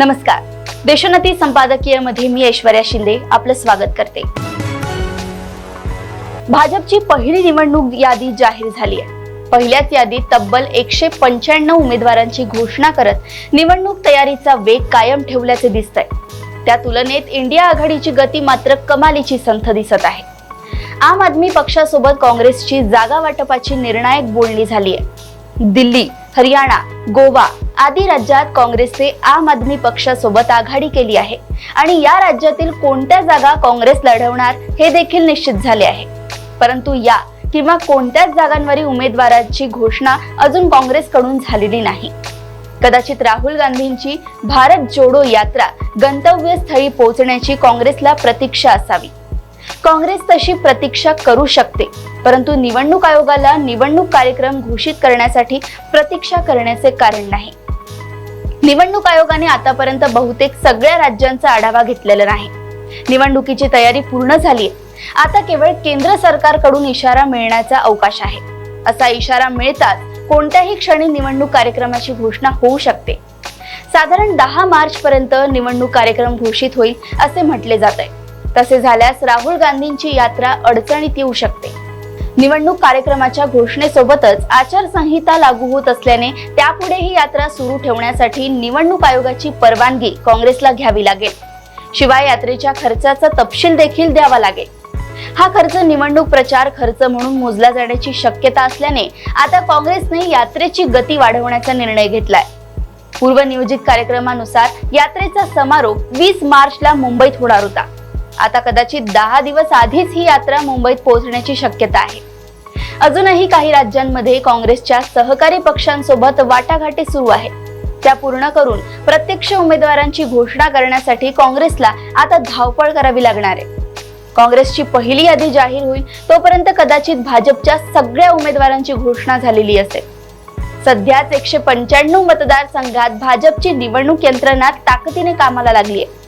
नमस्कार. देशोन्नती संपादकीयमध्ये मी ऐश्वर्या शिंदे आपलं स्वागत करते. भाजपची पहिली निवडणूक यादी जाहीर झाली आहे. पहिल्याच यादीत तब्बल एकशे पंच्याण्णव उमेदवारांची घोषणा करत निवडणूक तयारीचा वेग कायम ठेवल्याचे दिसतंय. त्या तुलनेत इंडिया आघाडीची गती मात्र कमालीची संथ दिसत आहे. आम आदमी पक्षासोबत काँग्रेसची जागा वाटपाची निर्णायक बोलणी झाली आहे. दिल्ली हरियाणा गोवा आदी राज्यात काँग्रेसचे आम आदमी पक्षासोबत आघाडी केली आहे. आणि या राज्यातील कोणत्या जागा काँग्रेस लढवणार हे देखील निश्चित झाले आहे. परंतु या किंवा कोणत्याच जागांवरील उमेदवारांची घोषणा अजून काँग्रेसकडून झालेली नाही. कदाचित राहुल गांधींची भारत जोडो यात्रा गंतव्यस्थळी पोहोचण्याची काँग्रेसला प्रतीक्षा असावी. काँग्रेस तशी प्रतीक्षा करू शकते परंतु निवडणूक आयोगाला निवडणूक कार्यक्रम घोषित करण्यासाठी प्रतीक्षा करण्याचे कारण नाही. निवडणूक आयोगाने आतापर्यंत बहुतेक सगळ्या राज्यांचा आढावा घेतलेला नाही. निवडणुकीची तयारी पूर्ण झाली आता केवळ केंद्र सरकारकडून इशारा मिळण्याचा अवकाश आहे. असा इशारा मिळताच कोणत्याही क्षणी निवडणूक कार्यक्रमाची घोषणा होऊ शकते. साधारण दहा मार्च पर्यंत निवडणूक कार्यक्रम घोषित होईल असे म्हटले जात आहे तसे झाल्यास राहुल गांधींची यात्रा अडचणीत येऊ शकते. निवडणूक कार्यक्रमाच्या घोषणेसोबतच आचारसंहिता लागू होत असल्याने त्यापुढे ही यात्रा सुरू ठेवण्यासाठी निवडणूक आयोगाची परवानगी काँग्रेसला घ्यावी लागेल. शिवाय यात्रेच्या खर्चाचा तपशील देखील द्यावा लागेल. हा खर्च निवडणूक प्रचार खर्च म्हणून मोजला जाण्याची शक्यता असल्याने आता काँग्रेसने यात्रेची गती वाढवण्याचा निर्णय घेतलाय. पूर्वनियोजित कार्यक्रमानुसार यात्रेचा समारोप वीस मार्चला मुंबईत होणार होता. आता कदाचित दहा दिवस आधीच ही यात्रा मुंबईत पोहोचण्याची शक्यता आहे. अजूनही काही राज्यांमध्ये काँग्रेसच्या सहकारी पक्षांसोबत वाटाघाटी सुरू आहे. त्या पूर्ण करून प्रत्यक्ष उमेदवारांची घोषणा करण्यासाठी काँग्रेसला आता धावपळ करावी लागणार आहे. काँग्रेसची पहिली यादी जाहीर होईल तोपर्यंत कदाचित भाजपच्या सगळ्या उमेदवारांची घोषणा झालेली असेल. सध्याच एकशे पंच्याण्णव मतदारसंघात भाजपची निवडणूक यंत्रणा ताकदीने कामाला लागली आहे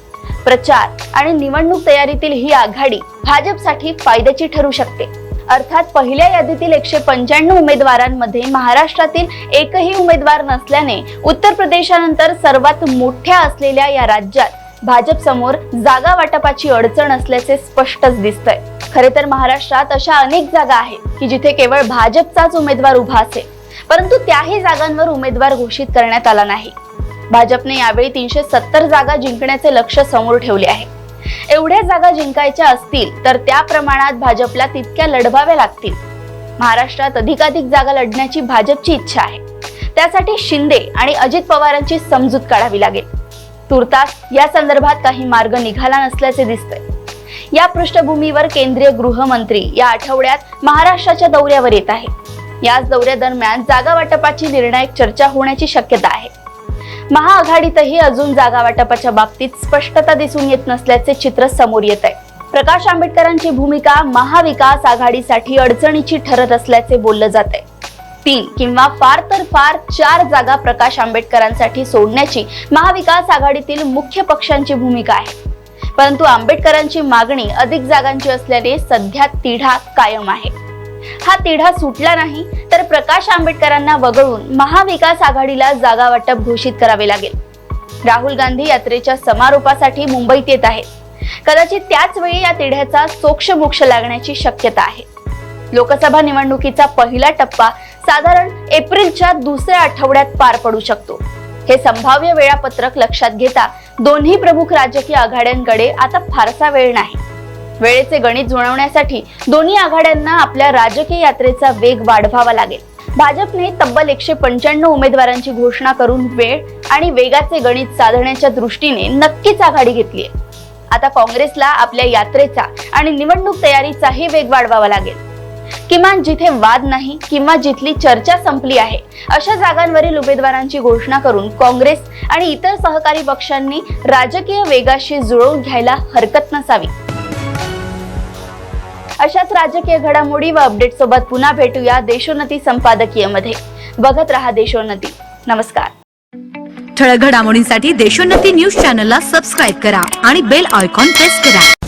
प्रचार आणि निवडणूक तयारीतील ही आघाडी भाजपसाठी फायद्याची ठरू शकते. अर्थात पहिल्या यादीतील एकशे पंच्याण्णव उमेदवारांमध्ये महाराष्ट्रातील एकही उमेदवार नसल्याने उत्तर प्रदेशानंतर सर्वात मोठ्या असलेल्या या राज्यात भाजप समोर जागा वाटपाची अडचण असल्याचे स्पष्टच दिसतंय. खरे तर महाराष्ट्रात अशा अनेक जागा आहेत की जिथे केवळ भाजपचाच उमेदवार उभा असेल परंतु त्याही जागांवर उमेदवार घोषित करण्यात आला नाही. भाजपने यावेळी तीनशे सत्तर जागा जिंकण्याचे लक्ष समोर ठेवले आहे. एवढ्या जागा जिंकायच्या असतील तर त्या प्रमाणात भाजपला तितक्या लढवाव्या लागतील. महाराष्ट्रात अधिकाधिक जागा लढण्याची भाजपची इच्छा आहे. त्यासाठी शिंदे आणि अजित पवारांची समजूत काढावी लागेल. तुर्तास या संदर्भात काही मार्ग निघाला नसल्याचे दिसतंय. या पृष्ठभूमीवर केंद्रीय गृहमंत्री या आठवड्यात महाराष्ट्राच्या दौऱ्यावर येत आहे. याच दौऱ्यादरम्यान जागा वाटपाची निर्णायक चर्चा होण्याची शक्यता आहे. महाआघाडीतही अजून जागा वाटपाच्या बाबतीत स्पष्टता दिसून येत नसल्याचे चित्र समोर येत आहे. प्रकाश आंबेडकरांची भूमिका महाविकास आघाडीसाठी अडचणीची ठरत असल्याचे बोललं जात आहे. तीन किंवा फार तर फार चार जागा प्रकाश आंबेडकरांसाठी सोडण्याची महाविकास आघाडीतील मुख्य पक्षांची भूमिका आहे. परंतु आंबेडकरांची मागणी अधिक जागांची असल्याने सध्या तिढा कायम आहे. हा तिढा सुटला नाही प्रकाश आंबेडकरांना वगळून महाविकास आघाडीला जागा वाटप घोषित करावे लागेल. राहुल गांधी यात्रेच्या समारोपासाठी मुंबईत येत आहेत. कदाचित त्याच वेळी या तिढ्याचा सोक्षमोक्ष लागण्याची शक्यता आहे. लोकसभा निवडणुकीचा पहिला टप्पा साधारण एप्रिलच्या दुसऱ्या आठवड्यात पार पडू शकतो. हे संभाव्य वेळापत्रक लक्षात घेता दोन्ही प्रमुख राजकीय आघाड्यांकडे आता फारसा वेळ नाही. वेळेचे गणित जुळवण्यासाठी दोन्ही आघाड्यांना आपल्या राजकीय यात्रेचा वेग वाढवावा लागेल. भाजपने तब्बल एकशे पंच्याण्णव उमेदवारांची घोषणा करून वेळ आणि वेगाचे गणित साधण्याच्या दृष्टीने नक्कीच आघाडी घेतली आहे आता काँग्रेसला आपल्या यात्रेचा आणि निवडणूक तयारीचाही वेग वाढवावा लागेल. किमान जिथे वाद नाही किंवा जिथली चर्चा संपली आहे अशा जागांवरील उमेदवारांची घोषणा करून काँग्रेस आणि इतर सहकारी पक्षांनी राजकीय वेगाशी जुळवून घ्यायला हरकत नसावी. अशाच राजकीय घडामोडी व अपडेट सोबत पुन्हा भेटूया देशोन्नती संपादकीयमध्ये. बघत रहा देशोन्नती. नमस्कार. ठळक घडामोडींसाठी देशोन्नती न्यूज चॅनलला सबस्क्राईब करा आणि बेल आयकॉन प्रेस करा.